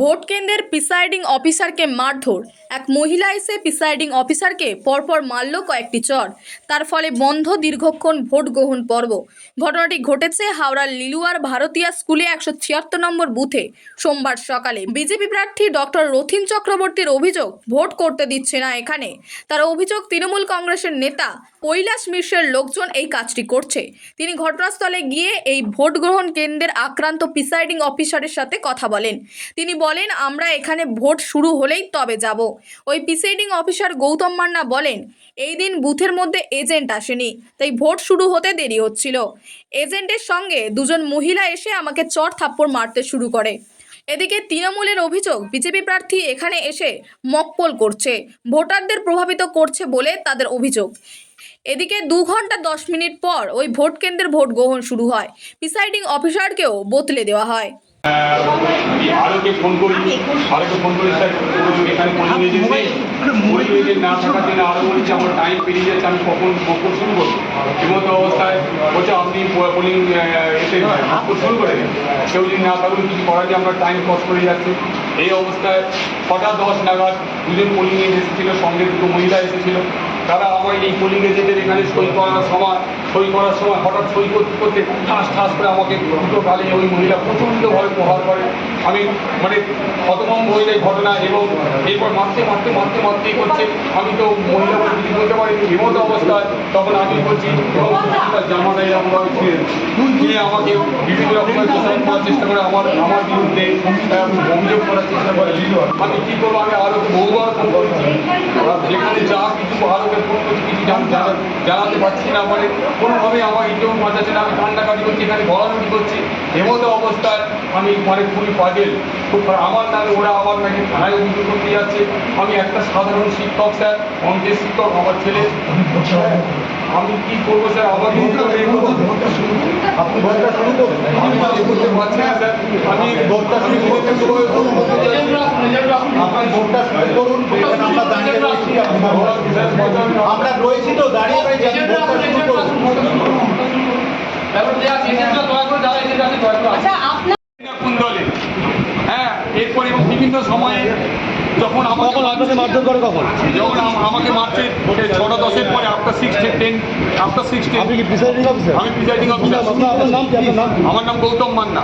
Vote কেন্দ্রের presiding অফিসারকে মারধর। এক মহিলা এসে প্রিসাইডিং অফিসারকে পরপর মারল কয়েকটি চর। তার ফলে বন্ধ দীর্ঘক্ষণ ভোট গ্রহণ পর্ব। ঘটনাটি ঘটেছে হাওড়ার লিলুয়ার ভারতীয় স্কুলে একশো ছিয়াত্তর নম্বর বুথে। সোমবার সকালে বিজেপি প্রার্থী ডক্টর রথিন চক্রবর্তীর অভিযোগ, ভোট করতে দিচ্ছে না এখানে। তার অভিযোগ, তৃণমূল কংগ্রেসের নেতা কৈলাস মিশ্রের লোকজন এই কাজটি করছে। তিনি ঘটনাস্থলে গিয়ে এই ভোট গ্রহণ কেন্দ্রের আক্রান্ত প্রিসাইডিং অফিসারের সাথে কথা বলেন। তিনি বলেন, আমরা এখানে ভোট শুরু হলেই তবে যাব। ওই প্রিসাইডিং অফিসার গৌতম মান্না বলেন, এই দিন বুথের মধ্যে এজেন্ট আসেনি, তাই ভোট শুরু হতে দেরি হচ্ছিল। এজেন্টের সঙ্গে দুজন মহিলা এসে আমাকে চর থাপ্পড় মারতে শুরু করে। এদিকে তৃণমূলের অভিযোগ, বিজেপি প্রার্থী এখানে এসে মকপল করছে, ভোটারদের প্রভাবিত করছে বলে তাদের অভিযোগ। এদিকে দু ঘণ্টা দশ মিনিট পর ওই ভোট কেন্দ্রের ভোট গ্রহণ শুরু হয়। প্রিসাইডিং অফিসারকেও বদলে দেওয়া হয়। আলোকে ফোন করি। আলোকে ফোন করি স্যার এখানে পোলিং এজেন্সি পোলিং এজেন্ট না থাকার জন্য আরও বলছে আমার টাইম পেরিয়ে যাচ্ছে আমি কখন কখন শুরু করব এমতো অবস্থায় বলছে আপনি পোলিং এসে শুরু করে দিন? কেউ যদি না থাকুন কিছু করার যে আমরা টাইম কষ্ট করে যাচ্ছে। এই অবস্থায় ছটা দশ নাগাদ দুজন পোলিং এজেন্ট এসেছিল সঙ্গে দুটো মহিলা এসেছিল। তারা আমার এই পোলিং এজেন্টের এখানে সই করার সময়, সই করার সময় হঠাৎ সই করতে করতে ঠাস ঠাস করে আমাকে দুটো গালে ওই মহিলা প্রচণ্ডভাবে প্রহার করে। আমি মানে হতভম্ব হয়ে যাই ঘটনা এবং এরপর মারতে মারতে মারতে, মারতেই করছে। আমি তো মহিলা বলতে পারিনি, বিমত অবস্থায় তখন আমি বলছি নেই আমরা দিয়ে আমাকে বিভিন্ন রকমের চেষ্টা করে আমার আমার বিরুদ্ধে আমি কী করব? আমি আরোকে বহুবার ফোন করেছি। যেখানে যা কিছু আরোকে ফোন করছি কিছু জানাতে পারছি না। মানে কোনোভাবে আমার ইন্টারভিউ বাঁচাচ্ছে না। আমি কান্নাকাটি করছি এখানে গলাগলি করছি। এমতো অবস্থায় আমি মানে খুবই পাজেল আমার নামে ওরা আমার নাকি থানায় অভিযোগ করতে যাচ্ছে। আমি একটা সাধারণ শিক্ষক স্যার অঙ্কের শিক্ষক আমার ছেলে। আমি কি করব স্যার? আমার আপনি শুরু আমি কিছু করতে পারছি না স্যার। আমি ভোটটা শুরু করতে ভোটটা শুরু করুন এখানে আমরা দাঁড়িয়ে রয়েছি আমরা রয়েছি তো দাঁড়িয়ে রয়েছি কোন দলে হ্যাঁ এরপরে এবং বিভিন্ন সময়ে যখন আমাকে কখন? আপনাকে মারধর করে কখন? যখন আমাকে মারছে ছটা দশের পরে after six ten after six ten আপনি কি প্রিসাইডিং অফিসার আমি প্রিসাইডিং অফিসার আপনার আপনার নাম কি? আপনার নাম আমার নাম গৌতম মান্না।